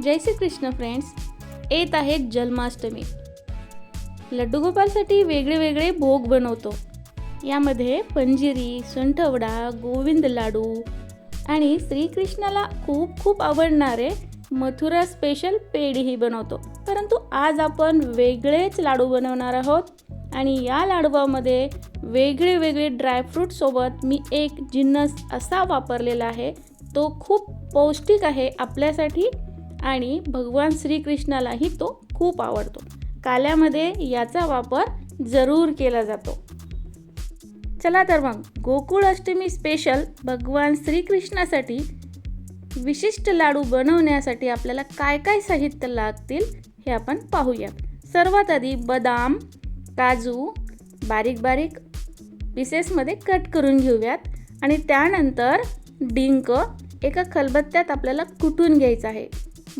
जय Shri Krishna friends येत आहे जन्माष्टमी. लड्डू गोपालसाठी वेगळे वेगळे भोग बनवतो. यामध्ये पंजिरी सुंठवडा गोविंद लाडू आणि श्रीकृष्णाला खूप खूप आवडणारे मथुरा स्पेशल पेढीही बनवतो. परंतु आज आपण वेगळेच लाडू बनवणार आहोत आणि या लाडवामध्ये वेगळे वेगळे ड्रायफ्रूटसोबत मी एक जिन्नस असा वापरलेला आहे. तो खूप पौष्टिक आहे आपल्यासाठी आणि भगवान श्रीकृष्णालाही तो खूप आवडतो. काल्यामध्ये याचा वापर जरूर केला जातो. चला तर मग गोकुळ अष्टमी स्पेशल भगवान श्रीकृष्णासाठी विशिष्ट लाडू बनवण्यासाठी आपल्याला काय काय साहित्य लागतील हे आपण पाहूया सर्वात आधी बदाम काजू बारीक बारीक पीसेसमध्ये कट करून घेऊयात. आणि त्यानंतर डिंक एका खलबत्त्यात आपल्याला कुटून घ्यायचं आहे.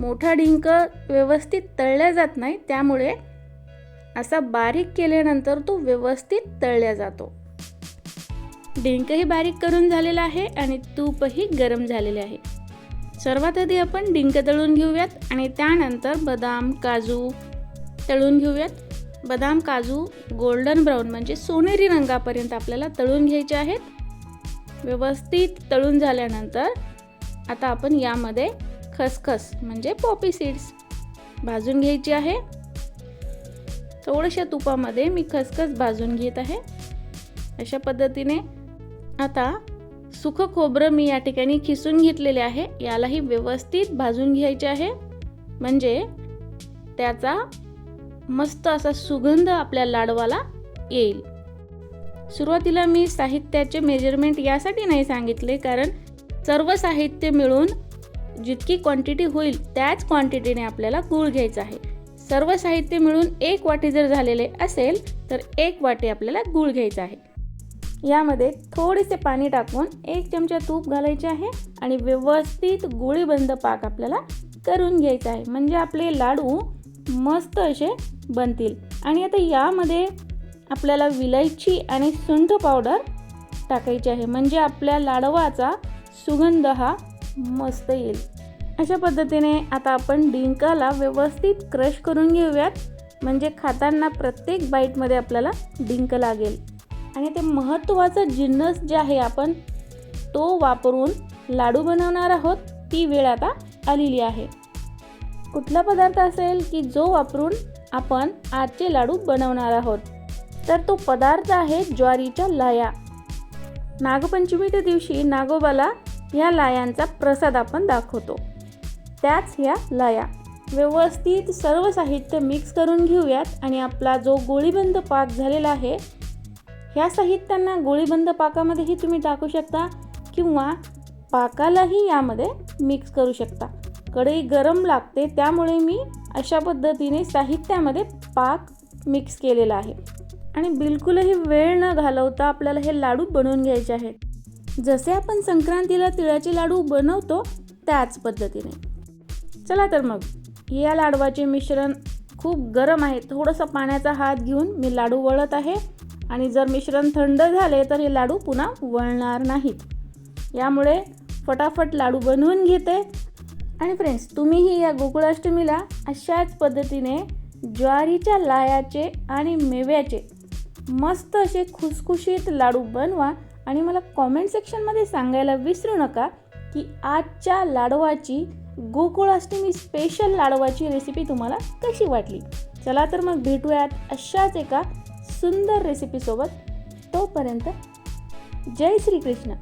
मोठा डिंक व्यवस्थित तळल्या जात नाही त्यामुळे असा बारीक केल्यानंतर तो व्यवस्थित तळल्या जातो. डिंकही बारीक करून झालेला आहे आणि तूपही गरम झालेले आहे. सर्वात आधी आपण डिंक तळून घेऊयात आणि त्यानंतर बदाम काजू तळून घेऊयात. बदाम काजू गोल्डन ब्राऊन म्हणजे सोनेरी रंगापर्यंत आपल्याला तळून घ्यायचे आहेत. व्यवस्थित तळून झाल्यानंतर आता आपण यामध्ये खसखस म्हणजे पॉपी सीड्स. भाजून घ्यायची आहे. थोड्याशा तुपामध्ये मी खसखस भाजून घेत आहे. अशा पद्धतीने आता सुखं खोबरं मी या ठिकाणी खिसून घेतलेले आहे. यालाही व्यवस्थित भाजून घ्यायचे आहे. म्हणजे त्याचा मस्त असा सुगंध आपल्या लाडवाला येईल. सुरुवातीला मी साहित्याचे मेजरमेंट यासाठी नाही सांगितले कारण सर्व साहित्य मिळून जितकी क्वांटिटी होईल त्याच क्वांटिटीने आपल्याला गूळ घ्यायचा आहे. सर्व साहित्य मिळून एक वाटी जर झालेले असेल तर एक वाटी आपल्याला गूळ घ्यायचा आहे. यामध्ये थोडेसे पाणी टाकून एक चमचा तूप घालायचे आहे आणि व्यवस्थित गुळीबंद पाक आपल्याला करून घ्यायचा आहे. म्हणजे आपले लाडू मस्त असे बनतील. आणि आता यामध्ये आपल्याला विलायची आणि सुंठ पावडर टाकायची आहे. म्हणजे आपल्या लाडवाचा सुगंध हा मस्त येईल. अशा पद्धतीने आता आपण डिंकाला व्यवस्थित क्रश करून घेऊयात. म्हणजे खाताना प्रत्येक बाईटमध्ये आपल्याला डिंक लागेल. आणि ते महत्त्वाचं जिन्नस जे आहे आपण तो वापरून लाडू बनवणार आहोत. ती वेळ आता आलेली आहे. कुठला पदार्थ असेल की जो वापरून आपण आजचे लाडू बनवणार आहोत. तर तो पदार्थ आहे ज्वारीच्या लाया नागपंचमीच्या दिवशी नागोबाला या लायांचा प्रसाद आपण दाखवतो. त्याच ह्या लया. व्यवस्थित सर्व साहित्य मिक्स करून घेऊयात आणि आपला जो गोळीबंद पाक झालेला आहे ह्या साहित्यांना गोळीबंद पाकामध्येही तुम्ही टाकू शकता किंवा पाकालाही यामध्ये मिक्स करू शकता. कढई गरम लागते त्यामुळे मी अशा पद्धतीने साहित्यामध्ये पाक मिक्स केलेला आहे. आणि बिलकुलही वेळ न घालवता आपल्याला हे लाडू बनवून घ्यायचे आहेत. जसे आपण संक्रांतीला तिळाचे लाडू बनवतो त्याच पद्धतीने. चला तर मग या लाडवाचे मिश्रण खूप गरम आहे. थोडंसं पाण्याचा हात घेऊन मी लाडू वळत आहे आणि जर मिश्रण थंड झाले तर हे लाडू पुन्हा वळणार नाहीत. यामुळे फटाफट लाडू बनवून घेते. आणि फ्रेंड्स तुम्हीही या गोकुळाष्टमीला अशाच पद्धतीने ज्वारीच्या लायाचे आणि मेव्याचे मस्त असे खुसखुशीत लाडू बनवा. आणि मला कॉमेंट सेक्शनमध्ये सांगायला विसरू नका की आजच्या लाडवाची गोकुळाष्टमी स्पेशल लाडवाची रेसिपी तुम्हाला कशी वाटली? चला तर मग भेटूयात अशाच एका सुंदर रेसिपीसोबत तोपर्यंत जय श्री कृष्ण